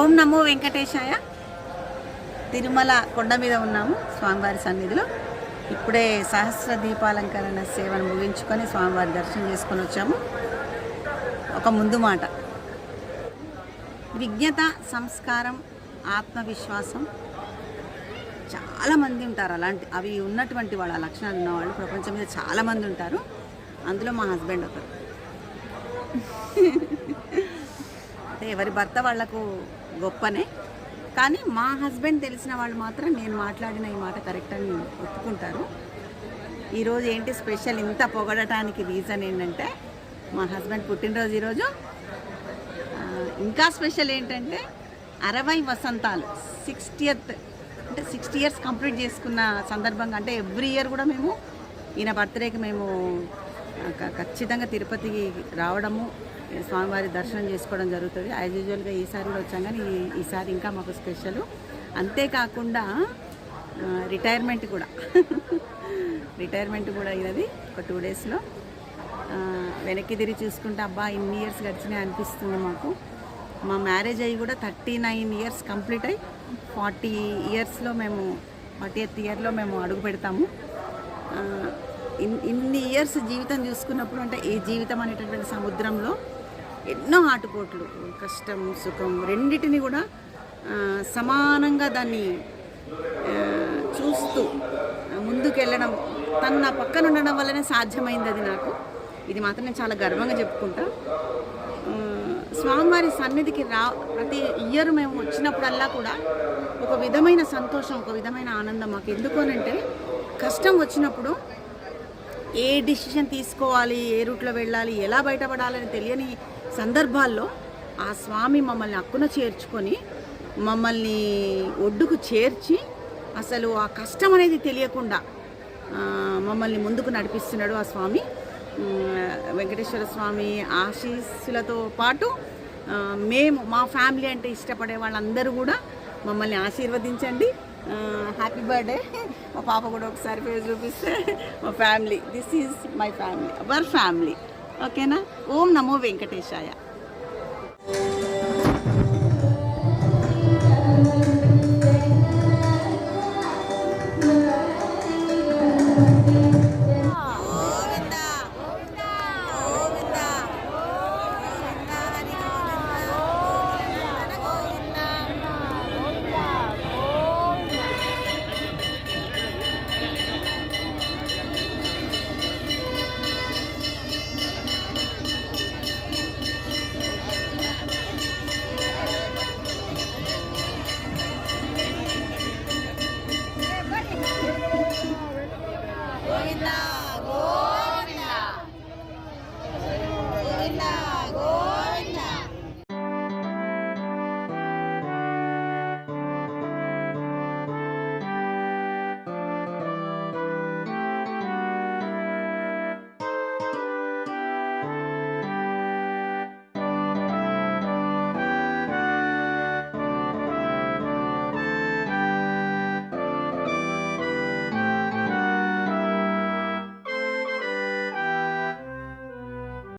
ఓం నమో వెంకటేశాయ. తిరుమల కొండ మీద ఉన్నాము స్వామివారి సన్నిధిలో. ఇప్పుడే సహస్ర దీపాలంకరణ సేవను ముగించుకొని స్వామివారి దర్శనం చేసుకొని వచ్చాము. ఒక ముందు మాట. విజ్ఞత సంస్కారం ఆత్మవిశ్వాసం. చాలామంది ఉంటారు అలాంటి అవి ఉన్నటువంటి వాళ్ళ లక్షణాలు ఉన్నవాళ్ళు ప్రపంచం మీద చాలామంది ఉంటారు. అందులో మా హస్బెండ్ ఒకరు. అంటే ఎవరి భర్త వాళ్ళకు గొప్పనే. కానీ మా హస్బెండ్ తెలిసిన వాళ్ళు మాత్రం నేను మాట్లాడిన ఈ మాట కరెక్ట్ అని ఒప్పుకుంటారు. ఈరోజు ఏంటి స్పెషల్ ఇంత పొగడటానికి రీజన్ ఏంటంటే మా హస్బెండ్ పుట్టినరోజు ఈరోజు. ఇంకా స్పెషల్ ఏంటంటే అరవై వసంతాలు సిక్స్టీయత్ అంటే సిక్స్టీ ఇయర్స్ కంప్లీట్ చేసుకున్న సందర్భంగా అంటే ఎవ్రీ ఇయర్ కూడా మేము ఈయన బర్త్డేకి మేము ఖచ్చితంగా తిరుపతికి రావడము స్వామివారి దర్శనం చేసుకోవడం జరుగుతుంది. యాజ్ యూజువల్గా ఈసారి కూడా వచ్చాం కానీ ఈసారి ఇంకా మాకు స్పెషల్ అంతేకాకుండా రిటైర్మెంట్ కూడా. రిటైర్మెంట్ కూడా అయినది ఒక టూ డేస్లో వెనక్కి తిరిగి చూసుకుంటే అబ్బా ఇన్ని ఇయర్స్ గడిచినాయి అనిపిస్తుంది మాకు. మా మ్యారేజ్ అయ్యి కూడా థర్టీ నైన్ ఇయర్స్ కంప్లీట్ అయ్యి ఫార్టీ ఇయర్స్లో మేము ఫార్టీ ఎయిత్ ఇయర్లో మేము అడుగు పెడతాము. ఇన్- ఇన్ని ఇయర్స్ జీవితం చూసుకున్నప్పుడు అంటే ఈ జీవితం అనేటటువంటి సముద్రంలో ఎన్నో ఆటుపోట్లు కష్టం సుఖం రెండిటిని కూడా సమానంగా దాన్ని చూస్తూ ముందుకెళ్ళడం తను నా పక్కన ఉండడం వల్లనే సాధ్యమైంది అది నాకు. ఇది మాత్రం నేను చాలా గర్వంగా చెప్పుకుంటా. స్వామివారి సన్నిధికి రా ప్రతి ఇయర్ మేము వచ్చినప్పుడల్లా కూడా ఒక విధమైన సంతోషం ఒక విధమైన ఆనందం మాకు. ఎందుకు అంటే కష్టం వచ్చినప్పుడు ఏ డిసిషన్ తీసుకోవాలి ఏ రూట్లో వెళ్ళాలి ఎలా బయటపడాలని తెలియని సందర్భాల్లో ఆ స్వామి మమ్మల్ని అక్కున చేర్చుకొని మమ్మల్ని ఒడ్డుకు చేర్చి అసలు ఆ కష్టం అనేది తెలియకుండా మమ్మల్ని ముందుకు నడిపిస్తున్నాడు ఆ స్వామి. వెంకటేశ్వర స్వామి ఆశీస్సులతో పాటు మేము మా ఫ్యామిలీ అంటే ఇష్టపడే వాళ్ళందరూ కూడా మమ్మల్ని ఆశీర్వదించండి. హ్యాపీ బర్త్డే మా పాప కూడా ఒకసారి పేరు చూపిస్తే మా family this is my family our family ఓకేనా ఓం నమో వెంకటేశాయ. Mindanao.